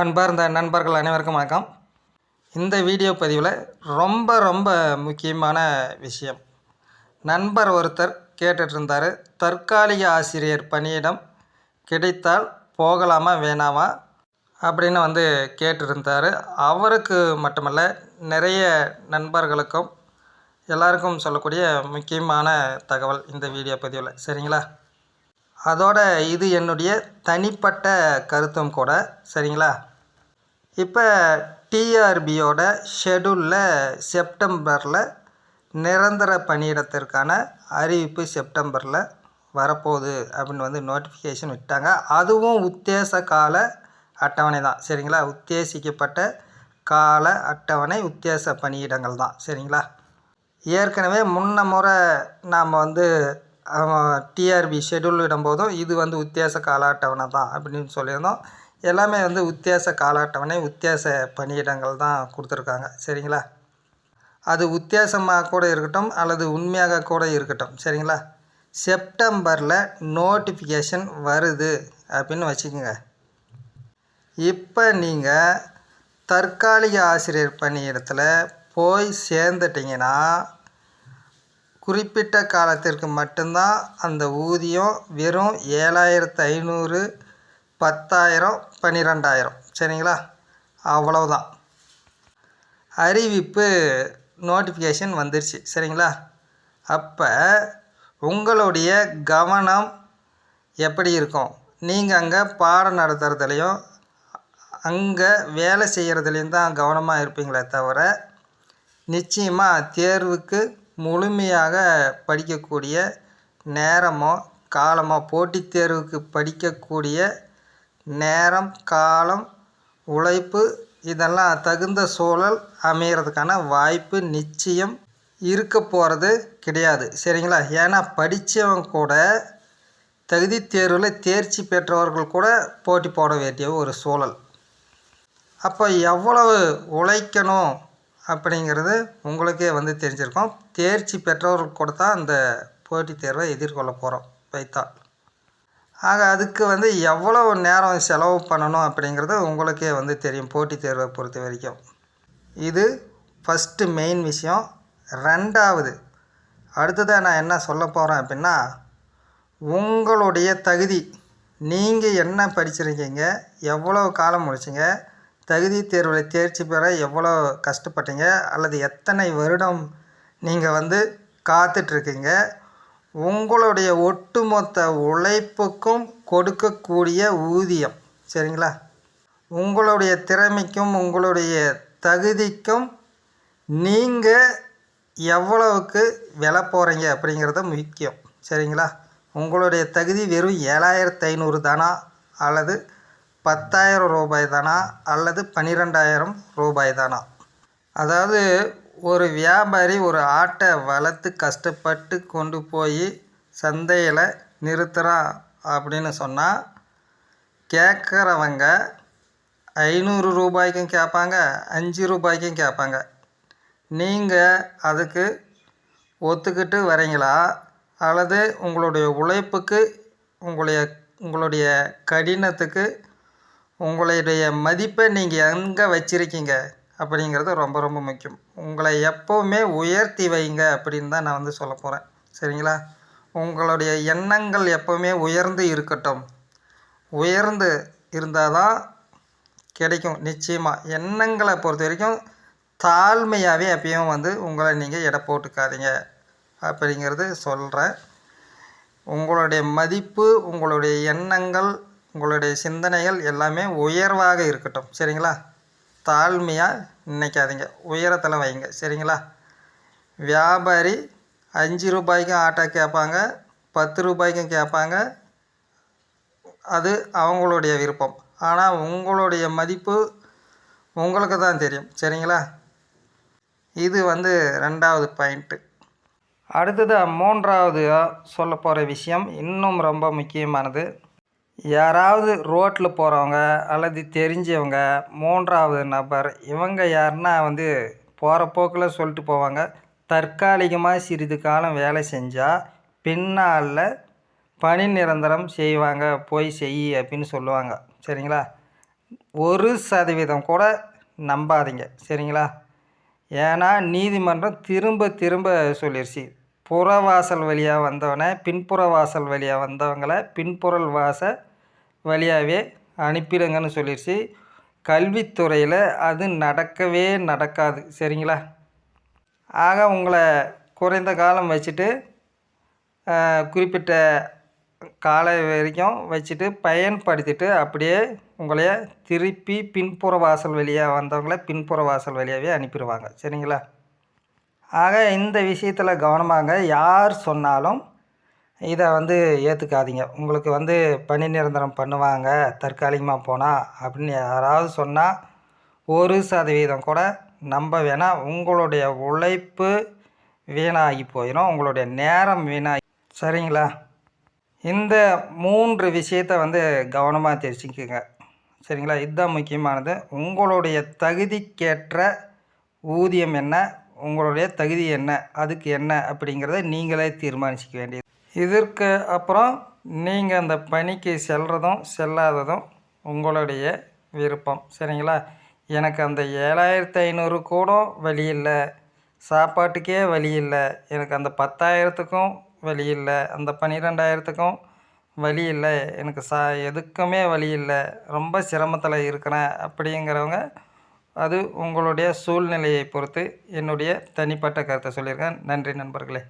அன்பார்ந்த நண்பர்கள் அனைவருக்கும் வணக்கம். இந்த வீடியோ பதிவில் ரொம்ப ரொம்ப முக்கியமான விஷயம். நண்பர் ஒருத்தர் கேட்டுட்ருந்தார் தற்காலிக ஆசிரியர் பணியிடம் கிடைத்தால் போகலாமா வேணாமா? அப்படின்னு வந்து கேட்டிருந்தார் அவருக்கு மட்டுமல்ல நிறைய நண்பர்களுக்கும் எல்லாருக்கும் சொல்லக்கூடிய முக்கியமான தகவல் இந்த வீடியோ பதிவில். சரிங்களா? அதோட இது என்னுடைய தனிப்பட்ட கருத்தும் கூட. சரிங்களா? இப்போ டிஆர்பியோட ஷெடியூலில் செப்டம்பரில் நிரந்தர பணியிடத்திற்கான அறிவிப்பு செப்டம்பரில் வரப்போகுது அப்படின்னு வந்து நோட்டிஃபிகேஷன் விட்டாங்க அதுவும் உத்தேச கால அட்டவணை தான். சரிங்களா? உத்தேசிக்கப்பட்ட கால அட்டவணை உத்தேச பணியிடங்கள் தான். சரிங்களா? ஏற்கனவே முன்ன முறை நாம் வந்து டிஆர்பி ஷெடியூல் இடும்போதும் இது வந்து உத்தேச கால அட்டவணை தான் அப்படின்னு சொல்லியிருந்தோம். எல்லாமே வந்து வித்தியாச கால அட்டவணை உத்தேச பணியிடங்கள் தான் கொடுத்துருக்காங்க. சரிங்களா? அது உத்தியாசமாக கூட இருக்கட்டும் அல்லது உண்மையாக கூட இருக்கட்டும். சரிங்களா? செப்டம்பரில் நோட்டிஃபிகேஷன் வருது அப்படின்னு வச்சுக்கோங்க. இப்போ நீங்கள் தற்காலிக ஆசிரியர் பணியிடத்தில் போய் சேர்ந்துட்டிங்கன்னா குறிப்பிட்ட காலத்திற்கு மட்டும்தான் அந்த ஊதியம் வெறும் ஏழாயிரத்து ஐநூறு பத்தாயிரம் பன்னிரெண்டாயிரம். சரிங்களா? அவ்வளவுதான். அறிவிப்பு நோட்டிஃபிகேஷன் வந்துருச்சு. சரிங்களா? அப்போ உங்களுடைய கவனம் எப்படி இருக்கும்? நீங்கள் அங்கே பாடம் நடத்துகிறதுலையும் அங்கே வேலை செய்கிறதுலையும் தான் கவனமாக இருப்பீங்களே தவிர நிச்சயமாக தேர்வுக்கு முழுமையாக படிக்கக்கூடிய நேரமோ காலமோ போட்டித் தேர்வுக்கு படிக்கக்கூடிய நேரம் காலம் உழைப்பு இதெல்லாம் தகுந்த சூழல் அமைகிறதுக்கான வாய்ப்பு நிச்சயம் இருக்க போகிறது கிடையாது. சரிங்களா? ஏன்னா படித்தவங்க கூட தகுதி தேர்வில் தேர்ச்சி பெற்றவர்கள் கூட போட்டி போட வேண்டிய ஒரு சூழல். அப்போ எவ்வளவு உழைக்கணும் அப்படிங்கிறது உங்களுக்கே வந்து தெரிஞ்சிருக்கும். தேர்ச்சி பெற்றவர்கள் கூட தான் அந்த போட்டித் தேர்வை எதிர்கொள்ள போகிறோம் வைத்தால் ஆக அதுக்கு வந்து எவ்வளவு நேரம் செலவு பண்ணணும் அப்படிங்கிறது உங்களுக்கே வந்து தெரியும் போட்டித் தேர்வை பொறுத்த வரைக்கும். இது ஃபஸ்ட்டு மெயின் விஷயம். ரெண்டாவது அடுத்ததாக நான் என்ன சொல்ல போகிறேன் அப்படின்னா உங்களுடைய தகுதி நீங்கள் என்ன படிச்சிருக்கீங்க எவ்வளோ காலம் முடிச்சிங்க தகுதி தேர்வில் தேர்ச்சி பெற எவ்வளோ கஷ்டப்பட்டீங்க அல்லது எத்தனை வருடம் நீங்கள் வந்து காத்துட்ருக்கீங்க உங்களுடைய ஒட்டுமொத்த உழைப்புக்கும் கொடுக்கக்கூடிய ஊதியம். சரிங்களா? உங்களுடைய திறமைக்கும் உங்களுடைய தகுதிக்கும் நீங்கள் எவ்வளவுக்கு விலை போகிறீங்க அப்படிங்கிறது முக்கியம். சரிங்களா? உங்களுடைய தகுதி வெறும் ஏழாயிரத்து ஐநூறு தானா? அல்லது பத்தாயிரம் ரூபாய் தானா? அல்லது பன்னிரெண்டாயிரம் ரூபாய் தானா? அதாவது ஒரு வியாபாரி ஒரு ஆட்டை வளர்த்து கஷ்டப்பட்டு கொண்டு போய் சந்தையில் நிறுத்துகிறான் அப்படின்னு சொன்னால் கேட்குறவங்க ஐநூறு ரூபாய்க்கும் கேட்பாங்க அஞ்சு ரூபாய்க்கும் கேட்பாங்க. நீங்கள் அதுக்கு ஒத்துக்கிட்டு வரீங்களா அல்லது உங்களுடைய உழைப்புக்கு உங்களுடைய உங்களுடைய கடினத்துக்கு உங்களுடைய மதிப்பை நீங்கள் எங்கே வச்சுருக்கீங்க? அப்படிங்கிறது ரொம்ப ரொம்ப முக்கியம். உங்களை எப்போவுமே உயர்த்தி வைங்க அப்படின்னு தான் நான் வந்து சொல்ல போகிறேன் சரிங்களா? உங்களுடைய எண்ணங்கள் எப்போவுமே உயர்ந்து இருக்கட்டும். உயர்ந்து இருந்தால் தான் கிடைக்கும் நிச்சயமாக எண்ணங்களை பொறுத்த வரைக்கும் தாழ்மையாகவே எப்பயும் வந்து உங்களை நீங்கள் எடை போட்டுக்காதீங்க அப்படிங்கிறது சொல்கிறேன் உங்களுடைய மதிப்பு உங்களுடைய எண்ணங்கள் உங்களுடைய சிந்தனைகள் எல்லாமே உயர்வாக இருக்கட்டும். சரிங்களா? தாழ்மையாக நினைக்காதீங்க. உயரத்தில் வைங்க. சரிங்களா? வியாபாரி அஞ்சு ரூபாய்க்கும் ஆட்டோ கேட்பாங்க பத்து ரூபாய்க்கும் கேட்பாங்க. அது அவங்களுடைய விருப்பம். ஆனால் உங்களுடைய மதிப்பு உங்களுக்கு தான் தெரியும். சரிங்களா? இது வந்து ரெண்டாவது பாயிண்ட்டு அடுத்ததாக மூன்றாவது சொல்ல போகிற விஷயம் இன்னும் ரொம்ப முக்கியமானது. யாராவது ரோட்டில் போகிறவங்க அல்லது தெரிஞ்சவங்க மூன்றாவது நபர் இவங்க யாருன்னா வந்து போகிற போக்கில் சொல்லிட்டு போவாங்க. தற்காலிகமாக சிறிது காலம் வேலை செஞ்சால் பின்னால் பணி நிரந்தரம் செய்வாங்க போய் செய் அப்படின்னு சொல்லுவாங்க. சரிங்களா? ஒரு சதவீதம் கூட நம்பாதீங்க. சரிங்களா? ஏன்னா நீதிமன்றம் திரும்ப திரும்ப சொல்லிடுச்சு புறவாசல் வழியாக வந்தவனை பின்புற வாசல் வழியாக வந்தவங்களை பின்புறல் வாச வழியாகவே அனுப்பிடுங்கன்னு சொல்லிடுச்சு. கல்வித்துறையில் அது நடக்கவே நடக்காது. சரிங்களா? ஆக உங்களை குறைந்த காலம் வச்சுட்டு குறிப்பிட்ட காலை வரைக்கும் வச்சுட்டு பயன்படுத்திட்டு அப்படியே உங்களைய திருப்பி பின்புற வாசல் வழியாக வந்தவங்கள பின்புற வாசல் வழியாகவே அனுப்பிடுவாங்க. சரிங்களா? ஆக இந்த விஷயத்தில் கவனமாக யார் சொன்னாலும் இதை வந்து ஏற்றுக்காதீங்க உங்களுக்கு வந்து பணி நிரந்தரம் பண்ணுவாங்க தற்காலிகமாக போனால் அப்படின்னு யாராவது சொன்னால் ஒரு சதவீதம் கூட நம்ப வேணாம் உங்களுடைய உழைப்பு வீணாகி போயிடும் உங்களுடைய நேரம் வீணாகி சரிங்களா? இந்த மூன்று விஷயத்தை வந்து கவனமாக தெரிஞ்சுக்குங்க. சரிங்களா? இதுதான் முக்கியமானது. உங்களுடைய தகுதிக்கேற்ற ஊதியம் என்ன? உங்களுடைய தகுதி என்ன? அதுக்கு என்ன அப்படிங்கிறத நீங்களே தீர்மானிச்சிக்க வேண்டியது. இதற்கு அப்புறம் நீங்கள் அந்த பணிக்கு செல்கிறதும் செல்லாததும் உங்களுடைய விருப்பம். சரிங்களா? எனக்கு அந்த ஏழாயிரத்து ஐநூறு கூட வழி இல்லை. சாப்பாட்டுக்கே வழி இல்லை. எனக்கு அந்த பத்தாயிரத்துக்கும் வழி இல்லை. அந்த பன்னிரெண்டாயிரத்துக்கும் வழி இல்லை. எனக்கு சா எதுக்குமே வழி இல்லை. ரொம்ப சிரமத்தில் இருக்கிறேன் அப்படிங்கிறவங்க அது உங்களுடைய சூழ்நிலையை பொறுத்து என்னுடைய தனிப்பட்ட கருத்தை சொல்லியிருக்கேன். நன்றி நண்பர்களே.